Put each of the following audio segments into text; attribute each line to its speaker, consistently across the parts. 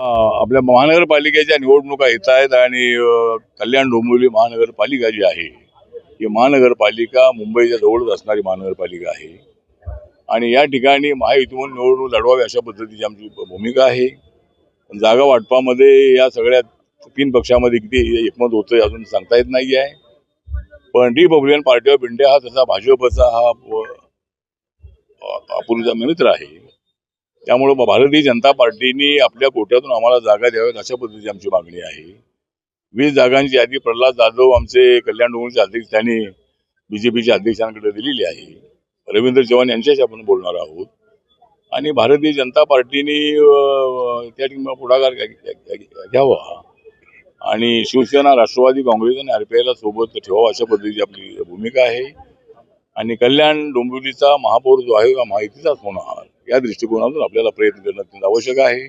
Speaker 1: आपल्या महानगरपालिकेच्या निवडणुका येत आहेत आणि कल्याण डोंबिवली महानगरपालिका जी आहे ही महानगरपालिका मुंबईच्या जवळच असणारी महानगरपालिका आहे. आणि या ठिकाणी महायुतीमधून निवडणूक लढवावी अशा पद्धतीची आमची भूमिका आहे. जागा वाटपामध्ये या सगळ्या तीन पक्षामध्ये किती एकमत होतं अजून सांगता येत नाही आहे पण रिपब्लिकन पार्टी ऑफ इंडिया हा तसा भाजपचा हा अ, अपूर्वीचा मित्र आहे. त्यामुळं भारतीय जनता पार्टीने आपल्या कोट्यातून आम्हाला जागा द्याव्यात अशा पद्धतीची आमची मागणी आहे. वीस जागांची यादी प्रल्हाद जाधव आमचे कल्याण डोंगरचे अध्यक्ष त्यांनी बीजेपीच्या अध्यक्षांकडे दिलेली आहे. रवींद्र चव्हाण यांच्याशी आपण बोलणार आहोत. आणि भारतीय जनता पार्टीने त्या ठिकाणी पुढाकार घ्यावा. आणि शिवसेना राष्ट्रवादी काँग्रेस आणि आरपीआयला सोबत ठेवावा अशा पद्धतीची आपली भूमिका आहे. आणि कल्याण डोंबिवलीचा महापौर जो आहे हा माहितीचाच होणार. या दृष्टिकोनातून आपल्याला प्रयत्न करणं अत्यंत आवश्यक आहे.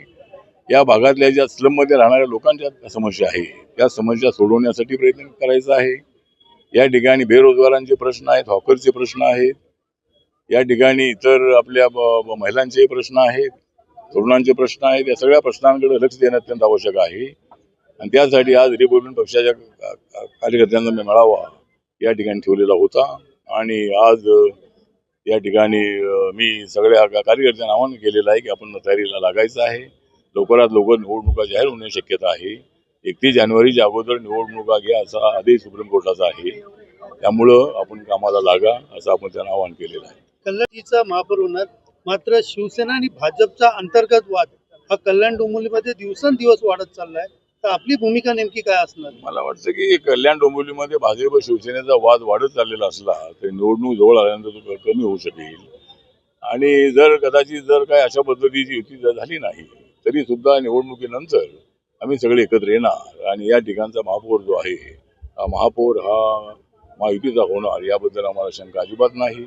Speaker 1: या भागातल्या ज्या स्लममध्ये राहणाऱ्या लोकांच्या समस्या आहे त्या समस्या सोडवण्यासाठी प्रयत्न करायचा आहे. या ठिकाणी बेरोजगारांचे प्रश्न आहेत हॉकरचे प्रश्न आहेत. या ठिकाणी इतर आपल्या महिलांचे प्रश्न आहेत तरुणांचे प्रश्न आहेत. या सगळ्या प्रश्नांकडे लक्ष देणं अत्यंत आवश्यक आहे. आणि त्यासाठी आज रिपब्लिकन पक्षाच्या कार्यकर्त्यांना मी मेळावा या ठिकाणी ठेवलेला होता. आणि आज या ठिकाणी मी सगळ्या कार्यकर्त्यांना आवाहन केलेलं आहे की आपण तयारीला लागायचं आहे. लवकरात लवकर निवडणुका जाहीर होण्याची शक्यता आहे. एकतीस जानेवारीच्या अगोदर निवडणुका घ्या असा आदेश सुप्रीम कोर्टाचा आहे. त्यामुळं आपण कामाला लागा असं आपण त्यांना आवाहन केलेलं आहे.
Speaker 2: कल्याणीचा महापौर होणार मात्र शिवसेना आणि भाजपचा अंतर्गत वाद हा कल्याण डोंबिवलीमध्ये दिवसेंदिवस वाढत चाललाय. तर आपली भूमिका नेमकी काय असणार?
Speaker 1: मला वाटतं की कल्याण डोंबिवलीमध्ये भाजप शिवसेनेचा वाद वाढत चाललेला असला तरी निवडणूक जवळ आल्यानंतर तो कमी होऊ शकेल. आणि जर कदाचित जर काय अशा पद्धतीची युती जर झाली नाही तरी सुद्धा निवडणुकीनंतर आम्ही सगळे एकत्र येणार. आणि या ठिकाणचा महापौर जो आहे महापौर हा महायुतीचा होणार याबद्दल आम्हाला शंका अजिबात नाही.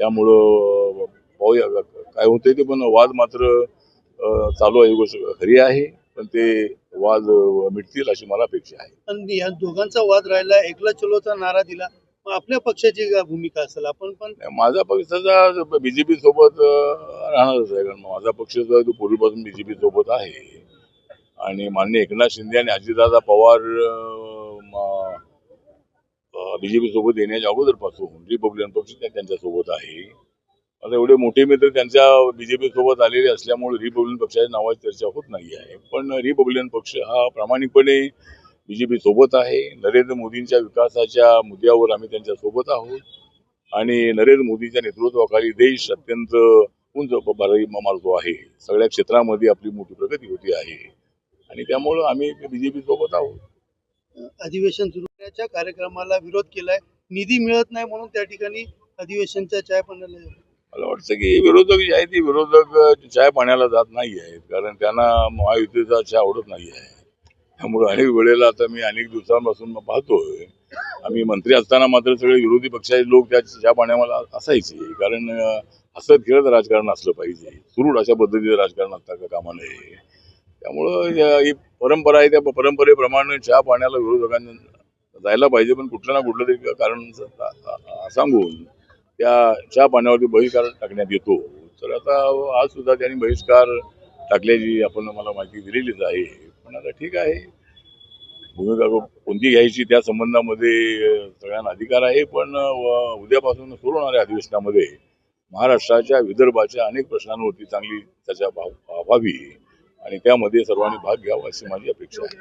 Speaker 1: त्यामुळं पाहूया काय होतंय ते पण वाद मात्र चालू आहे गोष्ट खरी आहे. पण ते वाद मिटतील अशी मला अपेक्षा आहे.
Speaker 2: पण या दोघांचा वाद राहिला एकला चलोचा नारा दिला आपल्या पक्षाची काय भूमिका असेल? आपण पण
Speaker 1: माझा पक्षाचा बीजेपी सोबत राहणारच आहे कारण माझा पक्ष जो आहे तो पूर्वीपासून बीजेपी सोबत आहे. आणि माननीय एकनाथ शिंदे आणि अजितदादा पवार बीजेपी सोबत येण्याच्या अगोदरपासून रिपब्लिकन पक्ष त्या- त्यांच्यासोबत आहे. आता एवढे मोठे मित्र त्यांच्या बीजेपी सोबत आलेले असल्यामुळे रिपब्लिकन पक्षाच्या नावाची चर्चा होत नाही आहे. पण रिपब्लिकन पक्ष हा प्रामाणिकपणे बीजेपी सोबत आहे. नरेंद्र मोदींच्या विकासाच्या मुद्द्यावर आम्ही त्यांच्यासोबत आहोत. आणि नरेंद्र मोदीच्या नेतृत्वाखाली देश अत्यंत उंच मारतो आहे. सगळ्या क्षेत्रामध्ये आपली मोठी प्रगती होती आहे. आणि त्यामुळं आम्ही बीजेपी सोबत आहोत.
Speaker 2: अधिवेशन सुरू करण्याच्या कार्यक्रमाला विरोध केलाय. निधी मिळत नाही म्हणून त्या ठिकाणी अधिवेशनच्या चाय पण
Speaker 1: मला वाटतं की विरोधक जे आहेत ते. विरोधक चाय पाण्याला जात नाही आहेत. कारण त्यांना महायुतीचा चहा आवडत नाही आहे. त्यामुळे अनेक वेळेला आता मी अनेक दिवसांपासून पाहतोय. आम्ही मंत्री असताना मात्र सगळे विरोधी पक्षाचे लोक त्या चहा पाण्याला असायचे. कारण हसत खेळत राजकारण असलं पाहिजे. सुरूड अशा पद्धतीचं राजकारण असता का कामा नये त्यामुळं ही परंपरा आहे. त्या परंपरेप्रमाणे चहा पाण्याला विरोधकांनी जायला पाहिजे. पण कुठलं ना कुठलं तरी कारण सांगून त्या चहा पाण्यावरती बहिष्कार टाकण्यात येतो. तर आता आज सुद्धा त्यांनी बहिष्कार टाकल्याची आपण मला माहिती दिलेलीच आहे. पण आता ठीक आहे. भूमिका कोणती घ्यायची त्या संबंधामध्ये सगळ्यांना अधिकार आहे. पण उद्यापासून सुरू होणाऱ्या अधिवेशनामध्ये महाराष्ट्राच्या विदर्भाच्या अनेक प्रश्नांवरती चांगली चर्चा व्हा- व्हावी. आणि त्यामध्ये सर्वांनी भाग घ्यावा अशी माझी अपेक्षा आहे.